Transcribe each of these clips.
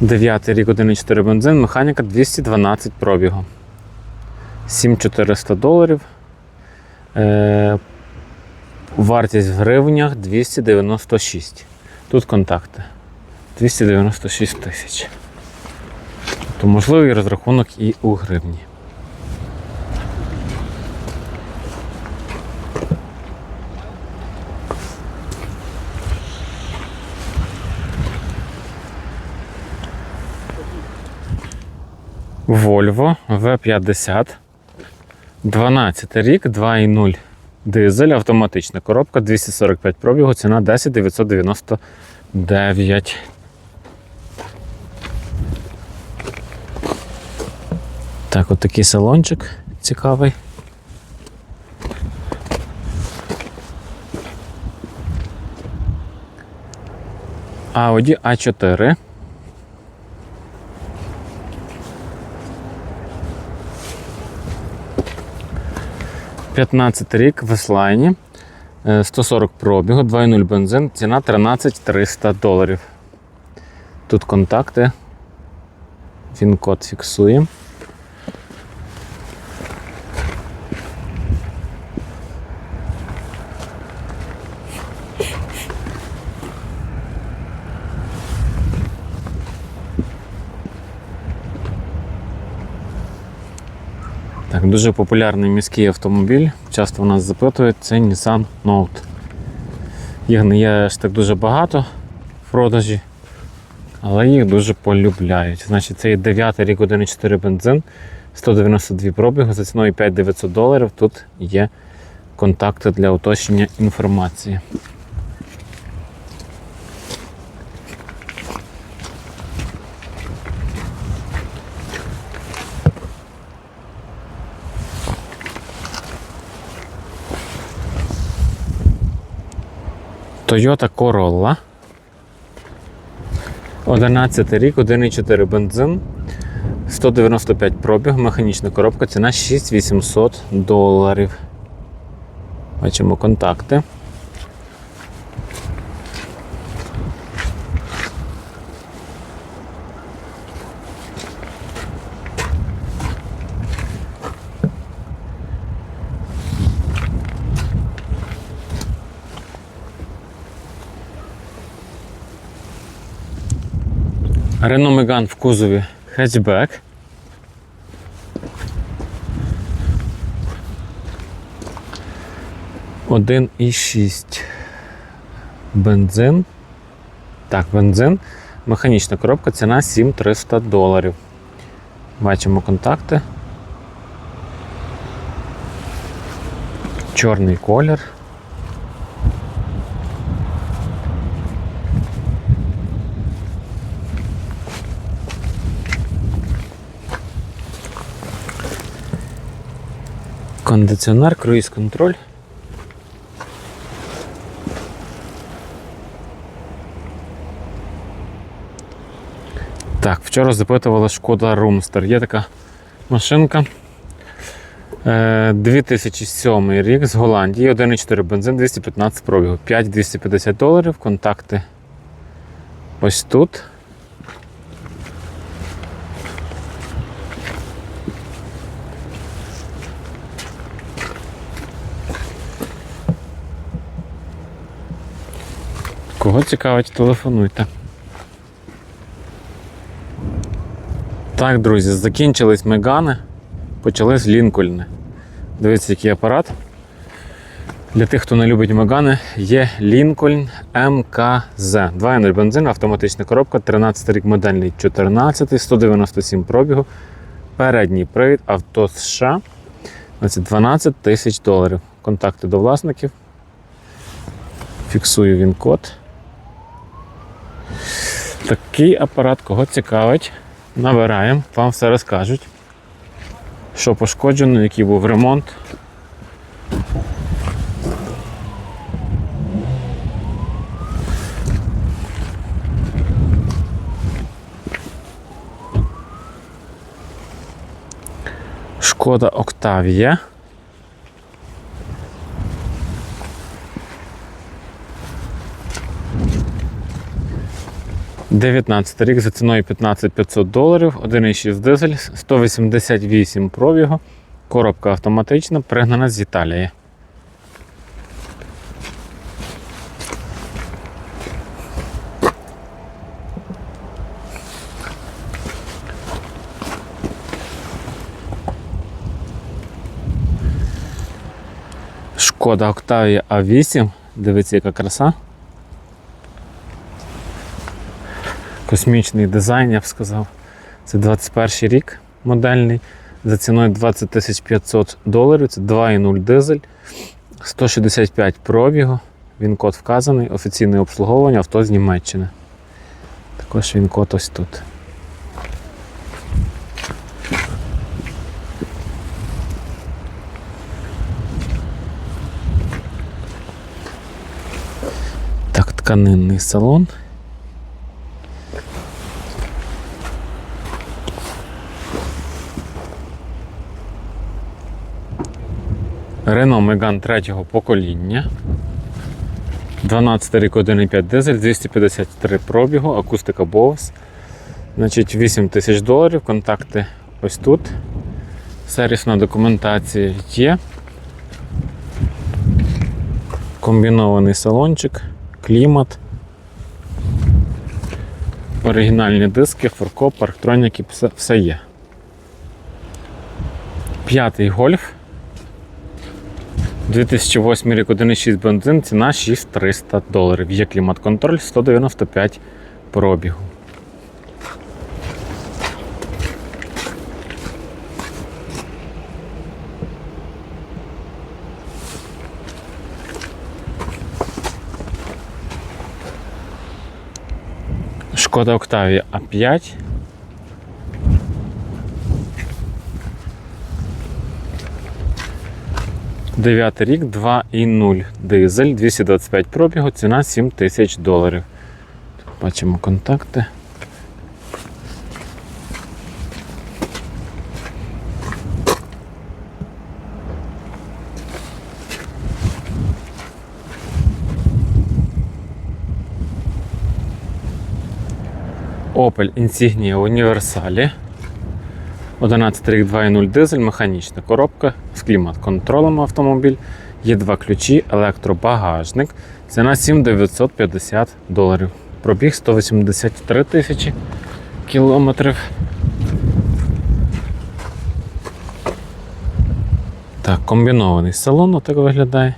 9 рік 1,4 бензин, механіка 212 пробігу. 7400 доларів. Е, вартість в гривнях 296. Тут контакти. 296 тисяч. То можливий розрахунок і у гривні. Volvo V50. 12 рік, 2,0 дизель, автоматична коробка, 245 пробігу, ціна 10 999. Так, от такий салончик цікавий. Audi A4. 15 рік в Еслайні, е, 140 пробігу, 2.0 бензин, ціна 13 300 доларів. Тут контакти. Він код фіксує. Так, дуже популярний міський автомобіль. Часто в нас запитують, це Nissan Note. Їх не є аж так дуже багато в продажі, але їх дуже полюбляють. Значить, це є 9 рік 1,4 бензин, 192 пробігу за ціною 5900 доларів. Тут є контакти для уточнення інформації. Toyota Corolla. 11 рік, 1,4 бензин, 195 пробіг, механічна коробка, ціна 6800 доларів. Бачимо контакти. Renault Megane в кузові хетчбек. Один і шість бензин. Так, бензин. Механічна коробка, ціна 7300 доларів. Бачимо контакти. Чорний колір. Кондиціонер, круїз контроль. Так, вчора запитувала шкода Румстер. Є така машинка. Е, 2007 рік з Голландії, 1,4 бензин, 215 пробігу, 5250 доларів, контакти ось тут. Кого цікавить, телефонуйте. Так, друзі, закінчились мегани, почались лінкольни. Дивіться, який апарат. Для тих, хто не любить мегани, є Lincoln МКЗ. 2.0 бензин, автоматична коробка, 13 рік модельний, 14, 197 пробігу. Передній привід авто США. Значить, 12 тисяч доларів. Контакти до власників. Фіксую він код. Такий апарат, кого цікавить, набираємо, вам все розкажуть. Що пошкоджено, який був ремонт. Шкода Октавія. Дев'ятнадцятий рік за ціною 15 500 доларів, 1,6 дизель, 188 пробігу, коробка автоматична, пригнана з Італії. Шкода Octavia A8. Дивіться, яка краса. Космічний дизайн, я б сказав. Це 21 рік модельний. За ціною 20 500 доларів. Це 2,0 дизель, 165 пробігу. Він код вказаний, офіційне обслуговування авто з Німеччини. Також він код ось тут. Так, тканинний салон. Renault Megane третього покоління. 12 рік 1,5 дизель, 253 пробігу, акустика Bose. Значить, 8 тисяч доларів, контакти ось тут. Сервісна документація є. Комбінований салончик, клімат. Оригінальні диски, форкоп, парктроніки, все є. П'ятий гольф. 2008 рік 1,6 бензин, ціна 6300 доларів. Є клімат-контроль 195 пробігу. Шкода Октавія А5. Дев'ятий рік 2,0 дизель, 225 пробігу, ціна 7 тисяч доларів. Тут бачимо контакти. Opel Insignia Універсалі. 11 рік 2.0 дизель, механічна коробка клімат-контролем автомобіль. Є два ключі, електробагажник. Ціна 7950 доларів. Пробіг 183 тисячі кілометрів. Так, комбінований салон отак виглядає.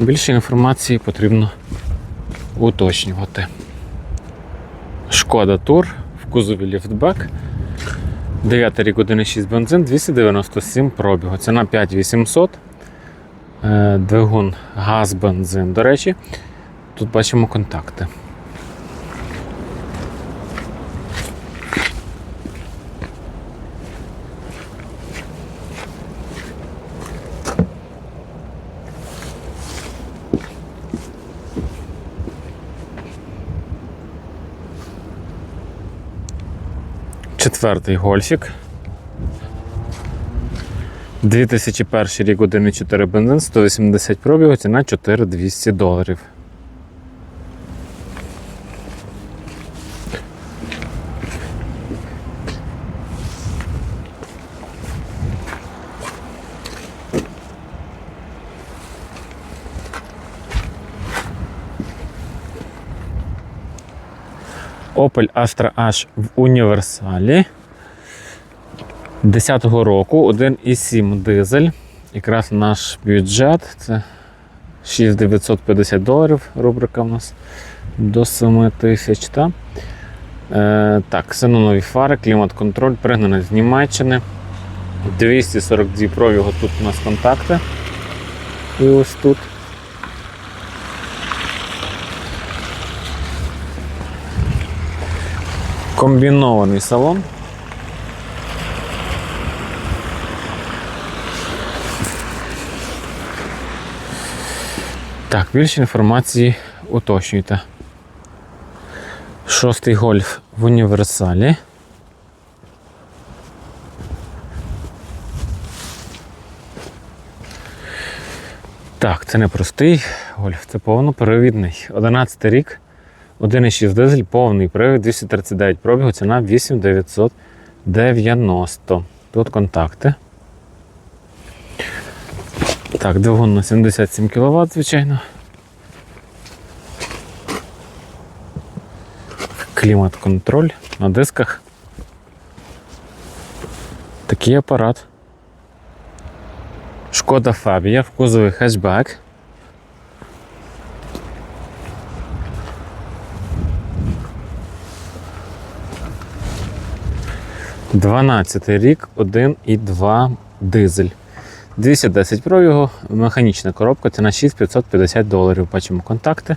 Більше інформації потрібно уточнювати. Шкода Тур в кузові ліфтбек. 9 рік 1,6 бензин, 297 пробігу. Ціна 5800. Е, Двигун газ бензин. До речі, тут бачимо контакти. Четвертий гольфік. 2001 рік 1,4 бензин, 180 пробігу, ціна 4200 доларів. Opel Astra H в універсалі. 10-го року 1,7 дизель. Якраз наш бюджет це 6950 доларів. Рубрика у нас до 7 тисяч. Та? Е, так, ксенонові фари, клімат-контроль, пригнаний з Німеччини. 242 пробігу тут у нас контакти. І ось тут. Комбінований салон. Так, більше інформації уточнюйте. Шостий гольф в універсалі. Так, це не простий гольф, це повнопривідний. 11 рік, 1,6 дизель, повний привід, 239 пробігу, ціна 8990. Тут контакти. Так, двигун на 77 кВт, звичайно. Клімат-контроль на дисках. Такий апарат. Шкода Фабія в кузові хетчбек. Дванадцятий рік, 1,2 дизель. 210 пробігу, механічна коробка, ціна 6550 доларів. Бачимо контакти.